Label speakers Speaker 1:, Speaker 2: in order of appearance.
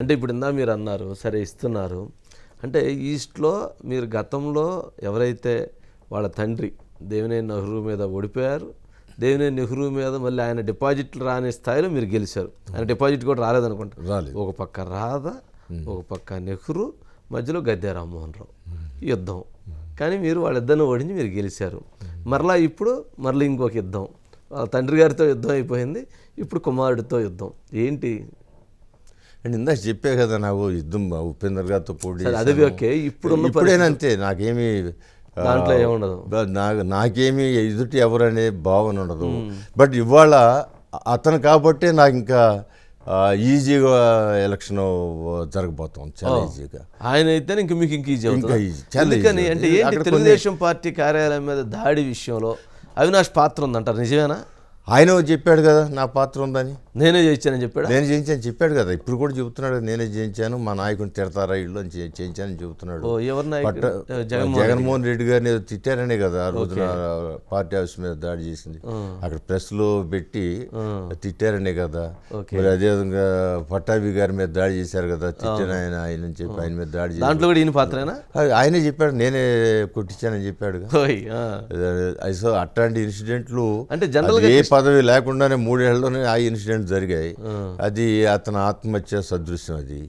Speaker 1: అంటే ఇప్పుడు ఇందా మీరు అన్నారు సరే ఇస్తున్నారు. అంటే ఈస్ట్లో మీరు గతంలో ఎవరైతే వాళ్ళ తండ్రి దేవినేని నెహ్రూ మీద ఓడిపోయారు దేవినేని నెహ్రూ మీద మళ్ళీ ఆయన డిపాజిట్లు రాని స్థాయిలో మీరు గెలిచారు. ఆయన డిపాజిట్ కూడా రాలేదనుకుంటా.
Speaker 2: రాలేదు.
Speaker 1: ఒక పక్క రాధ ఒక పక్క నెహ్రూ మధ్యలో గద్దె రామ్మోహన్ రావు. యుద్ధం. కానీ మీరు వాళ్ళిద్దరిని ఓడించి మీరు గెలిచారు. మరలా ఇప్పుడు మరలా ఇంకొక యుద్ధం. వాళ్ళ తండ్రి గారితో యుద్ధం అయిపోయింది. ఇప్పుడు కుమారుడితో యుద్ధం. ఏంటి?
Speaker 2: అండ్ ఇందాక చెప్పే కదా నాకు యుద్ధం ఉపేందర్ గారితో పోటీ
Speaker 1: అది. ఓకే. ఇప్పుడున్న
Speaker 2: ఇప్పుడైనా అంతే నాకేమి
Speaker 1: దాంట్లో ఏముండదు.
Speaker 2: నాకు నాకేమి ఎదుటి ఎవరు అనే భావన ఉండదు. బట్ ఇవాళ అతను కాబట్టే నాకు ఇంకా ఈజీగా ఎలక్షన్ జరగబోతుంది చాలా ఈజీగా.
Speaker 1: ఆయన అయితే ఇంక మీకు ఇంక ఈజీ
Speaker 2: ఇంకా easy, చాలా.
Speaker 1: అంటే ఏంటి తెలుగుదేశం పార్టీ కార్యాలయం మీద దాడి విషయంలో అవినాష్ పాత్ర ఉందంటారు నిజమేనా?
Speaker 2: ఆయన చెప్పాడు కదా నా పాత్ర ఉందని.
Speaker 1: నేనే చేయించానని చెప్పాడు?
Speaker 2: నేను చేయించాను చెప్పాడు కదా. ఇప్పుడు కూడా చెబుతున్నాడు నేనే చేయించాను మా నాయకుని తిడతారా ఇల్లు అని చేయించానని చెబుతున్నాడు.
Speaker 1: జగన్మోహన్
Speaker 2: రెడ్డి గారిని తిట్టారనే కదా ఆ రోజున పార్టీ హౌస్ మీద దాడి చేసింది. అక్కడ ప్రెస్లో పెట్టి తిట్టారనే కదా. మరి అదేవిధంగా పట్టాభి గారి మీద దాడి చేశారు కదా తిట్టారు ఆయన ఆయన అని చెప్పి ఆయన మీద దాడి చేసి
Speaker 1: దాంట్లో కూడా ఈయన పాత్రేనా?
Speaker 2: ఆయనే చెప్పాడు నేనే కొట్టించానని చెప్పాడు అట్లాంటి ఇన్సిడెంట్లు
Speaker 1: అంటే జనరల్
Speaker 2: ఏ పదవి లేకుండానే మూడేళ్ళలోనే ఆ ఇన్సిడెంట్ జరిగాయి. అది అతని ఆత్మహత్య సదృశ్యం అది.